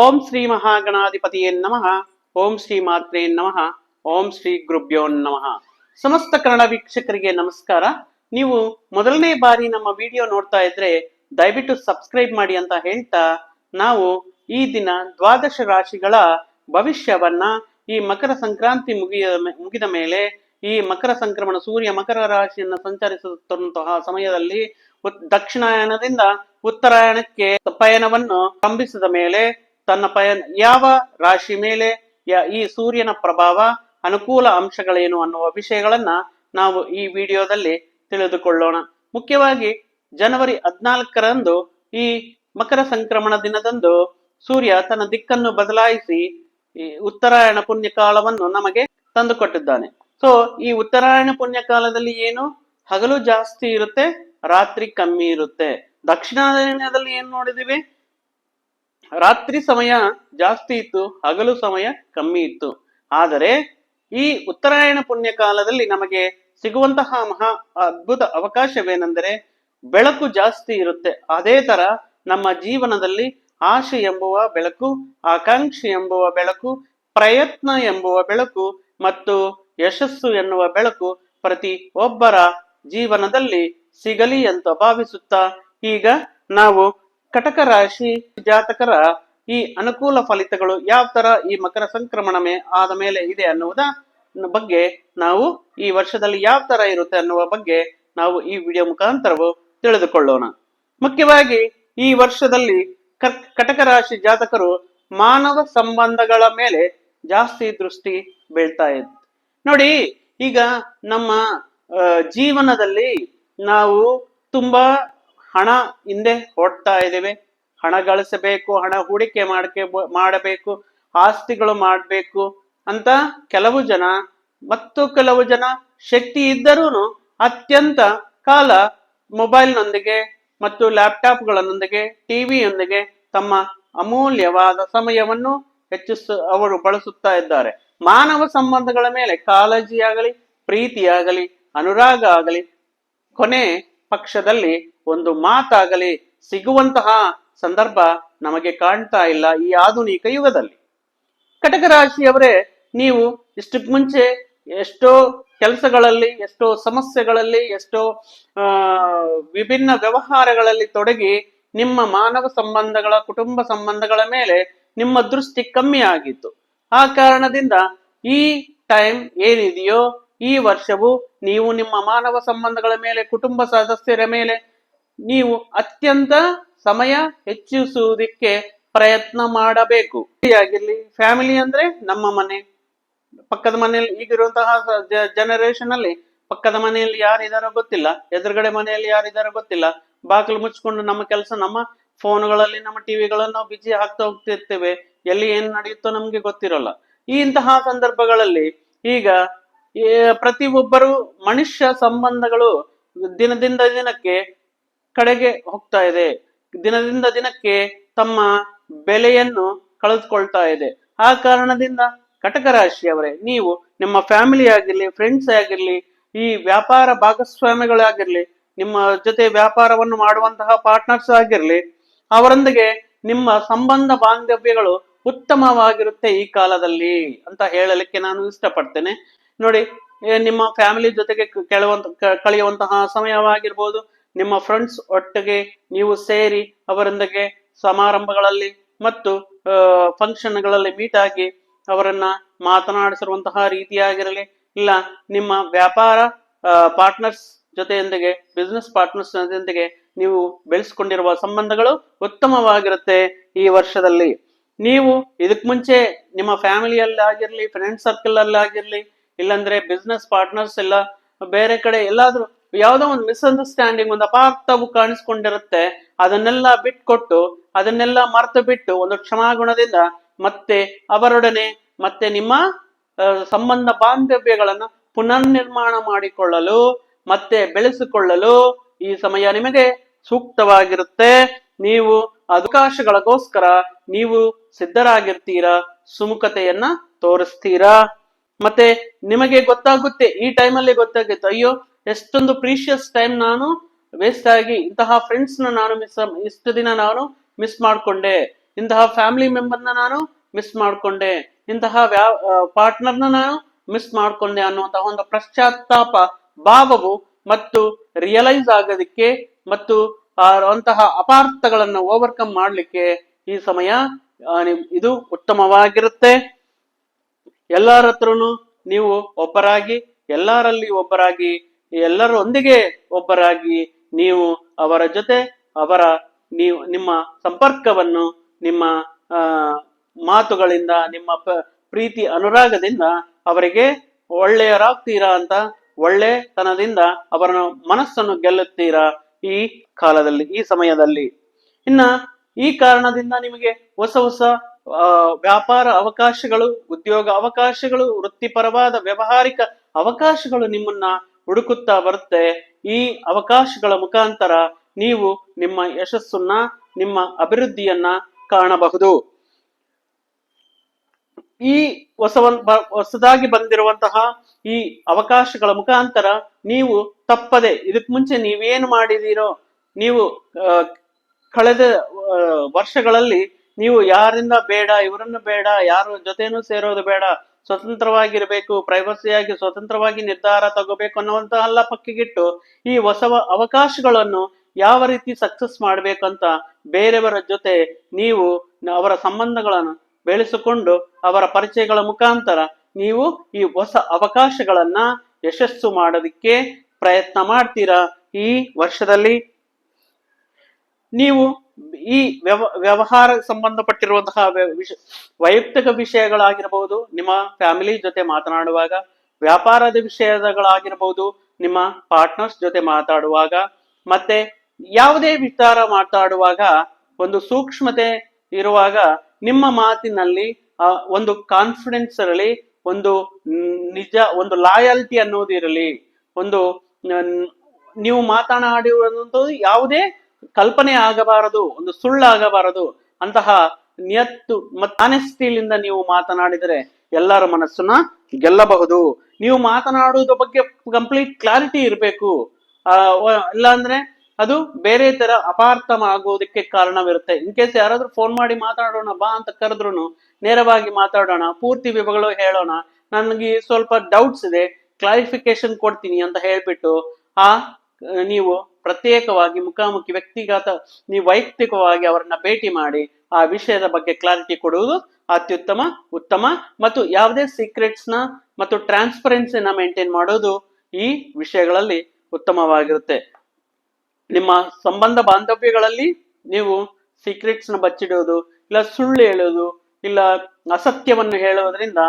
ಓಂ ಶ್ರೀ ಮಹಾಗಣಾಧಿಪತಿಯೇ ನಮಃ. ಓಂ ಶ್ರೀ ಮಾತ್ರೇ ನಮಃ. ಓಂ ಶ್ರೀ ಗುರುಭ್ಯೋ ನಮಃ. ಸಮಸ್ತ ಕನ್ನಡ ವೀಕ್ಷಕರಿಗೆ ನಮಸ್ಕಾರ. ನೀವು ಮೊದಲನೇ ಬಾರಿ ನಮ್ಮ ವಿಡಿಯೋ ನೋಡ್ತಾ ಇದ್ರೆ ದಯವಿಟ್ಟು ಸಬ್ಸ್ಕ್ರೈಬ್ ಮಾಡಿ ಅಂತ ಹೇಳ್ತಾ ನಾವು ಈ ದಿನ ದ್ವಾದಶ ರಾಶಿಗಳ ಭವಿಷ್ಯವನ್ನ ಈ ಮಕರ ಸಂಕ್ರಾಂತಿ ಮುಗಿಯ ಮುಗಿದ ಮೇಲೆ ಈ ಮಕರ ಸಂಕ್ರಮಣ, ಸೂರ್ಯ ಮಕರ ರಾಶಿಯನ್ನು ಸಂಚರಿಸುತ್ತಿರುವಂತಹ ಸಮಯದಲ್ಲಿ ದಕ್ಷಿಣಾಯನದಿಂದ ಉತ್ತರಾಯಣಕ್ಕೆ ಪಯಣವನ್ನು ಆರಂಭಿಸಿದ ಮೇಲೆ ತನ್ನ ಪಯನ, ಯಾವ ರಾಶಿ ಮೇಲೆ ಈ ಸೂರ್ಯನ ಪ್ರಭಾವ ಅನುಕೂಲ ಅಂಶಗಳೇನು ಅನ್ನುವ ವಿಷಯಗಳನ್ನ ನಾವು ಈ ವಿಡಿಯೋದಲ್ಲಿ ತಿಳಿದುಕೊಳ್ಳೋಣ. ಮುಖ್ಯವಾಗಿ, ಜನವರಿ ಹದಿನಾಲ್ಕರಂದು ಈ ಮಕರ ಸಂಕ್ರಮಣ ದಿನದಂದು ಸೂರ್ಯ ತನ್ನ ದಿಕ್ಕನ್ನು ಬದಲಾಯಿಸಿ, ಈ ಉತ್ತರಾಯಣ ಪುಣ್ಯಕಾಲವನ್ನು ನಮಗೆ ತಂದುಕೊಟ್ಟಿದ್ದಾನೆ. ಸೊ ಈ ಉತ್ತರಾಯಣ ಪುಣ್ಯಕಾಲದಲ್ಲಿ ಏನು? ಹಗಲು ಜಾಸ್ತಿ ಇರುತ್ತೆ, ರಾತ್ರಿ ಕಮ್ಮಿ ಇರುತ್ತೆ. ದಕ್ಷಿಣಾಯಣದಲ್ಲಿ ಏನ್ ನೋಡಿದೀವಿ? ರಾತ್ರಿ ಸಮಯ ಜಾಸ್ತಿ ಇತ್ತು, ಹಗಲು ಸಮಯ ಕಮ್ಮಿ ಇತ್ತು. ಆದರೆ ಈ ಉತ್ತರಾಯಣ ಪುಣ್ಯ ಕಾಲದಲ್ಲಿ ನಮಗೆ ಸಿಗುವಂತಹ ಮಹಾ ಅದ್ಭುತ ಅವಕಾಶವೇನೆಂದರೆ ಬೆಳಕು ಜಾಸ್ತಿ ಇರುತ್ತೆ. ಅದೇ ತರ ನಮ್ಮ ಜೀವನದಲ್ಲಿ ಆಶೆ ಎಂಬುವ ಬೆಳಕು, ಆಕಾಂಕ್ಷೆ ಎಂಬುವ ಬೆಳಕು, ಪ್ರಯತ್ನ ಎಂಬುವ ಬೆಳಕು ಮತ್ತು ಯಶಸ್ಸು ಎನ್ನುವ ಬೆಳಕು ಪ್ರತಿ ಒಬ್ಬರ ಜೀವನದಲ್ಲಿ ಸಿಗಲಿ ಅಂತ ಭಾವಿಸುತ್ತಾ ಈಗ ನಾವು ಕಟಕ ರಾಶಿ ಜಾತಕರ ಈ ಅನುಕೂಲ ಫಲಿತಗಳು ಯಾವ ತರ ಈ ಮಕರ ಸಂಕ್ರಮಣ ಆದ ಮೇಲೆ ಇದೆ ಅನ್ನುವುದ ಬಗ್ಗೆ ನಾವು ಈ ವರ್ಷದಲ್ಲಿ ಯಾವ ತರ ಇರುತ್ತೆ ಅನ್ನುವ ಬಗ್ಗೆ ನಾವು ಈ ವಿಡಿಯೋ ಮುಖಾಂತರವು ತಿಳಿದುಕೊಳ್ಳೋಣ. ಮುಖ್ಯವಾಗಿ ಈ ವರ್ಷದಲ್ಲಿ ಕಟಕ ರಾಶಿ ಜಾತಕರು ಮಾನವ ಸಂಬಂಧಗಳ ಮೇಲೆ ಜಾಸ್ತಿ ದೃಷ್ಟಿ ಬೀಳ್ತಾ ಇದೆ, ನೋಡಿ ಈಗ ನಮ್ಮ ಜೀವನದಲ್ಲಿ ನಾವು ತುಂಬಾ ಹಣ ಹಿಂದೆ ಹೊಡ್ತಾ ಇದ್ದೇವೆ. ಹಣ ಗಳಿಸಬೇಕು, ಹಣ ಹೂಡಿಕೆ ಮಾಡಕ್ಕೆ ಮಾಡಬೇಕು, ಆಸ್ತಿಗಳು ಮಾಡಬೇಕು ಅಂತ ಕೆಲವು ಜನ, ಮತ್ತು ಕೆಲವು ಜನ ಶಕ್ತಿ ಇದ್ದರೂ ಅತ್ಯಂತ ಕಾಲ ಮೊಬೈಲ್ನೊಂದಿಗೆ ಮತ್ತು ಲ್ಯಾಪ್ಟಾಪ್ಗಳನ್ನೊಂದಿಗೆ, ಟಿವಿಯೊಂದಿಗೆ ತಮ್ಮ ಅಮೂಲ್ಯವಾದ ಸಮಯವನ್ನು ಹೆಚ್ಚಿಸ, ಅವರು ಬಳಸುತ್ತಾ ಇದ್ದಾರೆ. ಮಾನವ ಸಂಬಂಧಗಳ ಮೇಲೆ ಕಾಳಜಿಯಾಗಲಿ, ಪ್ರೀತಿಯಾಗಲಿ, ಅನುರಾಗ ಆಗಲಿ ಕೊನೆ ಪಕ್ಷದಲ್ಲಿ ಒಂದು ಮಾತಾಗಲಿ ಸಿಗುವಂತಹ ಸಂದರ್ಭ ನಮಗೆ ಕಾಣ್ತಾ ಇಲ್ಲ ಈ ಆಧುನಿಕ ಯುಗದಲ್ಲಿ. ಕಟಕ ರಾಶಿಯವರೇ, ನೀವು ಇಷ್ಟಕ್ಕೆ ಮುಂಚೆ ಎಷ್ಟೋ ಕೆಲಸಗಳಲ್ಲಿ, ಎಷ್ಟೋ ಸಮಸ್ಯೆಗಳಲ್ಲಿ, ಎಷ್ಟೋ ವಿಭಿನ್ನ ವ್ಯವಹಾರಗಳಲ್ಲಿ ತೊಡಗಿ ನಿಮ್ಮ ಮಾನವ ಸಂಬಂಧಗಳ, ಕುಟುಂಬ ಸಂಬಂಧಗಳ ಮೇಲೆ ನಿಮ್ಮ ದೃಷ್ಟಿ ಕಮ್ಮಿ ಆಗಿತ್ತು. ಆ ಕಾರಣದಿಂದ ಈ ಟೈಮ್ ಏನಿದೆಯೋ ಈ ವರ್ಷವು ನೀವು ನಿಮ್ಮ ಮಾನವ ಸಂಬಂಧಗಳ ಮೇಲೆ, ಕುಟುಂಬ ಸದಸ್ಯರ ಮೇಲೆ ನೀವು ಅತ್ಯಂತ ಸಮಯ ಹೆಚ್ಚಿಸುವುದಕ್ಕೆ ಪ್ರಯತ್ನ ಮಾಡಬೇಕು. ಆಗಿರ್ಲಿ ಫ್ಯಾಮಿಲಿ ಅಂದ್ರೆ ನಮ್ಮ ಮನೆ. ಪಕ್ಕದ ಮನೆಯಲ್ಲಿ ಈಗಿರುವಂತಹ ಜನರೇಷನ್ ಅಲ್ಲಿ ಪಕ್ಕದ ಮನೆಯಲ್ಲಿ ಯಾರಿದಾರೋ ಗೊತ್ತಿಲ್ಲ, ಎದುರುಗಡೆ ಮನೆಯಲ್ಲಿ ಯಾರಿದಾರೋ ಗೊತ್ತಿಲ್ಲ. ಬಾಗಿಲು ಮುಚ್ಕೊಂಡು ನಮ್ಮ ಕೆಲಸ, ನಮ್ಮ ಫೋನ್ಗಳಲ್ಲಿ ನಮ್ಮ ಟಿವಿಗಳನ್ನು ನಾವು ಬಿಜಿ ಹಾಕ್ತಾ ಹೋಗ್ತಿರ್ತೇವೆ. ಎಲ್ಲಿ ಏನ್ ನಡೆಯುತ್ತೋ ನಮ್ಗೆ ಗೊತ್ತಿರೋಲ್ಲ. ಇಂತಹ ಸಂದರ್ಭಗಳಲ್ಲಿ ಈಗ ಪ್ರತಿ ಒಬ್ಬರು ಮನುಷ್ಯ ಸಂಬಂಧಗಳು ದಿನದಿಂದ ದಿನಕ್ಕೆ ಕಡೆಗೆ ಹೋಗ್ತಾ ಇದೆ. ದಿನದಿಂದ ದಿನಕ್ಕೆ ತಮ್ಮ ಬೆಲೆಯನ್ನು ಕಳೆದುಕೊಳ್ತಾ ಇದೆ. ಆ ಕಾರಣದಿಂದ ಕಟಕ ರಾಶಿಯವರೇ, ನೀವು ನಿಮ್ಮ ಫ್ಯಾಮಿಲಿ ಆಗಿರ್ಲಿ ಫ್ರೆಂಡ್ಸ್ ಆಗಿರ್ಲಿ, ಈ ವ್ಯಾಪಾರ ಭಾಗಸ್ವಾಮಿಗಳಾಗಿರ್ಲಿ, ನಿಮ್ಮ ಜೊತೆ ವ್ಯಾಪಾರವನ್ನು ಮಾಡುವಂತಹ ಪಾರ್ಟ್ನರ್ಸ್ ಆಗಿರ್ಲಿ, ಅವರೊಂದಿಗೆ ನಿಮ್ಮ ಸಂಬಂಧ ಬಾಂಧವ್ಯಗಳು ಉತ್ತಮವಾಗಿರುತ್ತೆ ಈ ಕಾಲದಲ್ಲಿ ಅಂತ ಹೇಳಲಿಕ್ಕೆ ನಾನು ಇಷ್ಟಪಡ್ತೇನೆ. ನೋಡಿ ನಿಮ್ಮ ಫ್ಯಾಮಿಲಿ ಜೊತೆಗೆ ಕೆಳವಂತ ಕಳೆಯುವಂತಹ ಸಮಯವಾಗಿರ್ಬೋದು ನಿಮ್ಮ ಫ್ರೆಂಡ್ಸ್ ಒಟ್ಟಿಗೆ ನೀವು ಸೇರಿ ಅವರೊಂದಿಗೆ ಸಮಾರಂಭಗಳಲ್ಲಿ ಮತ್ತು ಫಂಕ್ಷನ್ಗಳಲ್ಲಿ ಮೀಟ್ ಆಗಿ ಅವರನ್ನ ಮಾತನಾಡಿಸಿರುವಂತಹ ರೀತಿಯಾಗಿರಲಿ, ಇಲ್ಲ ನಿಮ್ಮ ವ್ಯಾಪಾರ ಪಾರ್ಟ್ನರ್ಸ್ ಜೊತೆಯೊಂದಿಗೆ ಬಿಸ್ನೆಸ್ ಪಾರ್ಟ್ನರ್ಸ್ ಜೊತೆಯೊಂದಿಗೆ ನೀವು ಬೆಳೆಸ್ಕೊಂಡಿರುವ ಸಂಬಂಧಗಳು ಉತ್ತಮವಾಗಿರುತ್ತೆ ಈ ವರ್ಷದಲ್ಲಿ. ನೀವು ಇದಕ್ ಮುಂಚೆ ನಿಮ್ಮ ಫ್ಯಾಮಿಲಿಯಲ್ಲಿ ಆಗಿರ್ಲಿ ಫ್ರೆಂಡ್ ಸರ್ಕಲ್ ಅಲ್ಲಿ ಆಗಿರ್ಲಿ, ಇಲ್ಲಾಂದ್ರೆ ಬಿಸ್ನೆಸ್ ಪಾರ್ಟ್ನರ್ಸ್ ಎಲ್ಲ ಬೇರೆ ಕಡೆ ಎಲ್ಲಾದ್ರೂ ಯಾವ್ದೋ ಒಂದು ಮಿಸ್ಅಂಡರ್ಸ್ಟ್ಯಾಂಡಿಂಗ್ ಒಂದು ಅಪಾರ್ಥವು ಕಾಣಿಸ್ಕೊಂಡಿರುತ್ತೆ, ಅದನ್ನೆಲ್ಲ ಬಿಟ್ಕೊಟ್ಟು, ಅದನ್ನೆಲ್ಲ ಮರೆತು ಬಿಟ್ಟು ಒಂದು ಕ್ಷಮಾಗುಣದಿಂದ ಮತ್ತೆ ಅವರೊಡನೆ ಮತ್ತೆ ನಿಮ್ಮ ಸಂಬಂಧ ಬಾಂಧವ್ಯಗಳನ್ನು ಪುನರ್ನಿರ್ಮಾಣ ಮಾಡಿಕೊಳ್ಳಲು, ಮತ್ತೆ ಬೆಳೆಸಿಕೊಳ್ಳಲು ಈ ಸಮಯ ನಿಮಗೆ ಸೂಕ್ತವಾಗಿರುತ್ತೆ. ನೀವು ಅವಕಾಶಗಳಿಗೋಸ್ಕರ ನೀವು ಸಿದ್ಧರಾಗಿರ್ತೀರಾ, ಸುಮುಖತೆಯನ್ನ ತೋರಿಸ್ತೀರಾ? ಮತ್ತೆ ನಿಮಗೆ ಗೊತ್ತಾಗುತ್ತೆ, ಈ ಟೈಮಲ್ಲಿ ಗೊತ್ತಾಗುತ್ತೆ, ಅಯ್ಯೋ ಎಷ್ಟೊಂದು ಪ್ರೀಶಿಯಸ್ ಟೈಮ್ ನಾನು ವೇಸ್ಟ್ ಆಗಿ ಇಂತಹ ಫ್ರೆಂಡ್ಸ್ನ ನಾನು ಮಿಸ್ ಇಷ್ಟು ದಿನ ನಾನು ಮಿಸ್ ಮಾಡ್ಕೊಂಡೆ. ಇಂತಹ ಫ್ಯಾಮಿಲಿ ಮೆಂಬರ್ನ ನಾನು ಮಿಸ್ ಮಾಡ್ಕೊಂಡೆ. ಇಂತಹ ವ್ಯಾ ಪಾರ್ಟ್ನರ್ನ ನಾನು ಮಿಸ್ ಮಾಡ್ಕೊಂಡೆ ಅನ್ನುವಂತಹ ಒಂದು ಪಶ್ಚಾತ್ತಾಪ ಭಾವವು ಮತ್ತು ರಿಯಲೈಸ್ ಆಗೋದಕ್ಕೆ ಮತ್ತು ಅಂತಹ ಅಪಾರ್ಥಗಳನ್ನು ಓವರ್ಕಮ್ ಮಾಡಲಿಕ್ಕೆ ಈ ಸಮಯ ಇದು ಉತ್ತಮವಾಗಿರುತ್ತೆ. ಎಲ್ಲರ ಹತ್ರನು ನೀವು ಒಬ್ಬರಾಗಿ, ಎಲ್ಲರಲ್ಲಿ ಒಬ್ಬರಾಗಿ ಎಲ್ಲರೊಂದಿಗೆ ಒಬ್ಬರಾಗಿ ನೀವು ಅವರ ಜೊತೆ ಅವರ ನೀವು ನಿಮ್ಮ ಸಂಪರ್ಕವನ್ನು ನಿಮ್ಮ ಮಾತುಗಳಿಂದ, ನಿಮ್ಮ ಪ್ರೀತಿ ಅನುರಾಗದಿಂದ ಅವರಿಗೆ ಒಳ್ಳೆಯರಾಗ್ತೀರಾ ಅಂತ ಒಳ್ಳೆತನದಿಂದ ಅವರ ಮನಸ್ಸನ್ನು ಗೆಲ್ಲುತ್ತೀರಾ ಈ ಕಾಲದಲ್ಲಿ, ಈ ಸಮಯದಲ್ಲಿ. ಇನ್ನ ಈ ಕಾರಣದಿಂದ ನಿಮಗೆ ಹೊಸ ಹೊಸ ವ್ಯಾಪಾರ ಅವಕಾಶಗಳು, ಉದ್ಯೋಗ ಅವಕಾಶಗಳು, ವೃತ್ತಿಪರವಾದ ವ್ಯವಹಾರಿಕ ಅವಕಾಶಗಳು ನಿಮ್ಮನ್ನ ಹುಡುಕುತ್ತಾ ಬರುತ್ತೆ. ಈ ಅವಕಾಶಗಳ ಮುಖಾಂತರ ನೀವು ನಿಮ್ಮ ಯಶಸ್ಸನ್ನ, ನಿಮ್ಮ ಅಭಿವೃದ್ಧಿಯನ್ನ ಕಾಣಬಹುದು. ಈ ಬ- ಹೊಸದಾಗಿ ಬಂದಿರುವಂತಹ ಈ ಅವಕಾಶಗಳ ಮುಖಾಂತರ ನೀವು ತಪ್ಪದೆ, ಇದಕ್ ಮುಂಚೆ ನೀವೇನು ಮಾಡಿದೀರೋ, ನೀವು ಕಳೆದ ವರ್ಷಗಳಲ್ಲಿ ನೀವು ಯಾರಿಂದ ಬೇಡ, ಇವರನ್ನು ಬೇಡ, ಯಾರ ಜೊತೆನೂ ಸೇರೋದು ಬೇಡ ಸ್ವತಂತ್ರವಾಗಿರ್ಬೇಕು ಪ್ರೈವಸಿಯಾಗಿ ಸ್ವತಂತ್ರವಾಗಿ ನಿರ್ಧಾರ ತಗೋಬೇಕು ಅನ್ನುವಂತಹ ಎಲ್ಲ ಪಕ್ಕಿಗಿಟ್ಟು ಈ ಹೊಸ ಅವಕಾಶಗಳನ್ನು ಯಾವ ರೀತಿ ಸಕ್ಸಸ್ ಮಾಡಬೇಕಂತ ಬೇರೆಯವರ ಜೊತೆ ನೀವು ಅವರ ಸಂಬಂಧಗಳನ್ನು ಬೆಳೆಸಿಕೊಂಡು ಅವರ ಪರಿಚಯಗಳ ಮುಖಾಂತರ ನೀವು ಈ ಹೊಸ ಅವಕಾಶಗಳನ್ನ ಯಶಸ್ಸು ಮಾಡೋದಕ್ಕೆ ಪ್ರಯತ್ನ ಮಾಡ್ತೀರಾ ಈ ವರ್ಷದಲ್ಲಿ? ನೀವು ಈ ವ್ಯವ, ವ್ಯವಹಾರ ಸಂಬಂಧಪಟ್ಟಿರುವಂತಹ ವೈಯಕ್ತಿಕ ವಿಷಯಗಳಾಗಿರಬಹುದು ನಿಮ್ಮ ಫ್ಯಾಮಿಲಿ ಜೊತೆ ಮಾತನಾಡುವಾಗ, ವ್ಯಾಪಾರದ ವಿಷಯಗಳಾಗಿರಬಹುದು ನಿಮ್ಮ ಪಾರ್ಟ್ನರ್ಸ್ ಜೊತೆ ಮಾತಾಡುವಾಗ, ಮತ್ತೆ ಯಾವುದೇ ವಿಚಾರ ಮಾತಾಡುವಾಗ, ಒಂದು ಸೂಕ್ಷ್ಮತೆ ಇರುವಾಗ, ನಿಮ್ಮ ಮಾತಿನಲ್ಲಿ ಒಂದು ಕಾನ್ಫಿಡೆನ್ಸ್ ಇರಲಿ, ಒಂದು ನಿಜ, ಒಂದು ಲಾಯಲ್ಟಿ ಅನ್ನೋದು ಇರಲಿ, ಒಂದು ನೀವು ಮಾತನಾಡಿರುವಂತದ್ದು ಯಾವುದೇ ಕಲ್ಪನೆ ಆಗಬಾರದು ಒಂದು ಸುಳ್ಳಾಗಬಾರದು ಅಂತಹ ನಿಯತ್ತು ಮತ್ತು ಆನೆಸ್ಟಿಲಿಂದ ನೀವು ಮಾತನಾಡಿದರೆ ಎಲ್ಲರ ಮನಸ್ಸನ್ನ ಗೆಲ್ಲಬಹುದು. ನೀವು ಮಾತನಾಡುವುದ ಬಗ್ಗೆ ಕಂಪ್ಲೀಟ್ ಕ್ಲಾರಿಟಿ ಇರಬೇಕು. ಆ ಅಂದ್ರೆ ಇಲ್ಲಾಂದ್ರೆ ಅದು ಬೇರೆ ತರ ಅಪಾರ್ಥ ಆಗೋದಕ್ಕೆ ಕಾರಣವಿರುತ್ತೆ. ಇನ್ ಕೇಸ್ ಯಾರಾದ್ರೂ ಫೋನ್ ಮಾಡಿ ಮಾತಾಡೋಣ ಬಾ ಅಂತ ಕರೆದ್ರು ನೇರವಾಗಿ ಮಾತಾಡೋಣ ಪೂರ್ತಿ ವಿವರಗಳು ಹೇಳೋಣ ನನಗೆ ಸ್ವಲ್ಪ ಡೌಟ್ಸ್ ಇದೆ ಕ್ಲಾರಿಫಿಕೇಶನ್ ಕೊಡ್ತೀನಿ ಅಂತ ಹೇಳ್ಬಿಟ್ಟು ಆ, ನೀವು ಪ್ರತ್ಯೇಕವಾಗಿ ಮುಖಾಮುಖಿ ವ್ಯಕ್ತಿಗತ, ನೀವು ವೈಯಕ್ತಿಕವಾಗಿ ಅವರನ್ನ ಭೇಟಿ ಮಾಡಿ ಆ ವಿಷಯದ ಬಗ್ಗೆ ಕ್ಲಾರಿಟಿ ಕೊಡುವುದು ಅತ್ಯುತ್ತಮ, ಉತ್ತಮ ಮತ್ತು ಯಾವುದೇ ನ ಮತ್ತು ಟ್ರಾನ್ಸ್ಪರೆನ್ಸಿನ ಮೇಂಟೈನ್ ಮಾಡೋದು ಈ ವಿಷಯಗಳಲ್ಲಿ ಉತ್ತಮವಾಗಿರುತ್ತೆ. ನಿಮ್ಮ ಸಂಬಂಧ ಬಾಂಧವ್ಯಗಳಲ್ಲಿ ನೀವು ಸೀಕ್ರೆಟ್ಸ್ನ ಬಚ್ಚಿಡೋದು, ಇಲ್ಲ ಸುಳ್ಳು ಹೇಳೋದು, ಇಲ್ಲ ಅಸತ್ಯವನ್ನು ಹೇಳೋದ್ರಿಂದ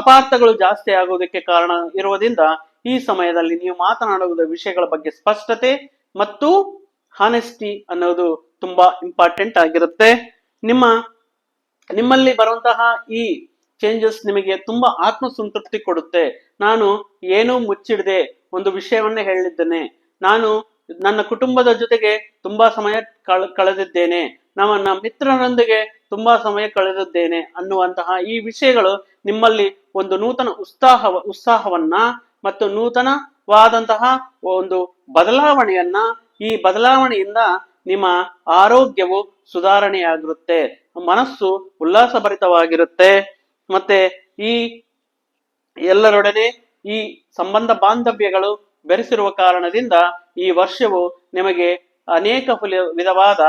ಅಪಾರ್ಥಗಳು ಜಾಸ್ತಿ ಆಗೋದಕ್ಕೆ ಕಾರಣ ಇರುವುದರಿಂದ ಈ ಸಮಯದಲ್ಲಿ ನೀವು ಮಾತನಾಡುವುದ ವಿಷಯಗಳ ಬಗ್ಗೆ ಸ್ಪಷ್ಟತೆ ಮತ್ತು ಹಾನೆಸ್ಟಿ ಅನ್ನೋದು ತುಂಬಾ ಇಂಪಾರ್ಟೆಂಟ್ ಆಗಿರುತ್ತೆ. ನಿಮ್ಮ, ನಿಮ್ಮಲ್ಲಿ ಬರುವಂತಹ ಈ ಚೇಂಜಸ್ ನಿಮಗೆ ತುಂಬಾ ಆತ್ಮ ಸಂತೃಪ್ತಿ ಕೊಡುತ್ತೆ. ನಾನು ಏನೂ ಮುಚ್ಚಿಡದೆ ಒಂದು ವಿಷಯವನ್ನೇ ಹೇಳಿದ್ದೇನೆ. ನಾನು ನನ್ನ ಕುಟುಂಬದ ಜೊತೆಗೆ ತುಂಬಾ ಸಮಯ ಕಳ, ಕಳೆದಿದ್ದೇನೆ. ನಮ್ಮ ಮಿತ್ರರೊಂದಿಗೆ ತುಂಬಾ ಸಮಯ ಕಳೆದಿದ್ದೇನೆ ಅನ್ನುವಂತಹ ಈ ವಿಷಯಗಳು ನಿಮ್ಮಲ್ಲಿ ಒಂದು ನೂತನ ಉತ್ಸಾಹ ಉತ್ಸಾಹವನ್ನ ಮತ್ತು ನೂತನವಾದಂತಹ ಒಂದು ಬದಲಾವಣೆಯನ್ನ ಈ ಬದಲಾವಣೆಯಿಂದ ನಿಮ್ಮ ಆರೋಗ್ಯವು ಸುಧಾರಣೆಯಾಗಿರುತ್ತೆ, ಮನಸ್ಸು ಉಲ್ಲಾಸಭರಿತವಾಗಿರುತ್ತೆ. ಮತ್ತೆ ಈ ಎಲ್ಲರೊಡನೆ ಈ ಸಂಬಂಧ ಬಾಂಧವ್ಯಗಳು ಬೆರೆಸಿರುವ ಕಾರಣದಿಂದ ಈ ವರ್ಷವು ನಿಮಗೆ ಅನೇಕ ವಿಧವಾದ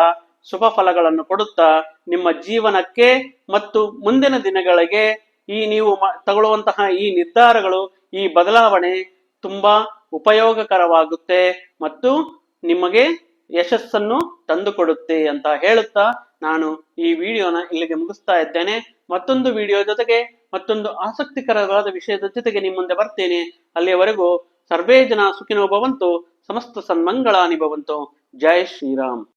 ಶುಭ ಫಲಗಳನ್ನು ಕೊಡುತ್ತಾ, ನಿಮ್ಮ ಜೀವನಕ್ಕೆ ಮತ್ತು ಮುಂದಿನ ದಿನಗಳಿಗೆ ಈ ನೀವು ತಗೊಳ್ಳುವಂತಹ ಈ ನಿರ್ಧಾರಗಳು ಈ ಬದಲಾವಣೆ ತುಂಬಾ ಉಪಯೋಗಕರವಾಗುತ್ತೆ ಮತ್ತು ನಿಮಗೆ ಯಶಸ್ಸನ್ನು ತಂದುಕೊಡುತ್ತೆ ಅಂತ ಹೇಳುತ್ತಾ ನಾನು ಈ ವಿಡಿಯೋನ ಇಲ್ಲಿಗೆ ಮುಗಿಸ್ತಾ ಇದ್ದೇನೆ. ಮತ್ತೊಂದು ವಿಡಿಯೋ ಜೊತೆಗೆ ಮತ್ತೊಂದು ಆಸಕ್ತಿಕರವಾದ ವಿಷಯದ ಜೊತೆಗೆ ನಿಮ್ಮ ಮುಂದೆ ಬರ್ತೇನೆ. ಅಲ್ಲಿಯವರೆಗೂ ಸರ್ವೇ ಜನ ಸುಖಿನೋ ಭವಂತು, ಸಮಸ್ತ ಸನ್ಮಂಗಳಾನಿ ಭವಂತು. ಜೈ ಶ್ರೀರಾಮ್.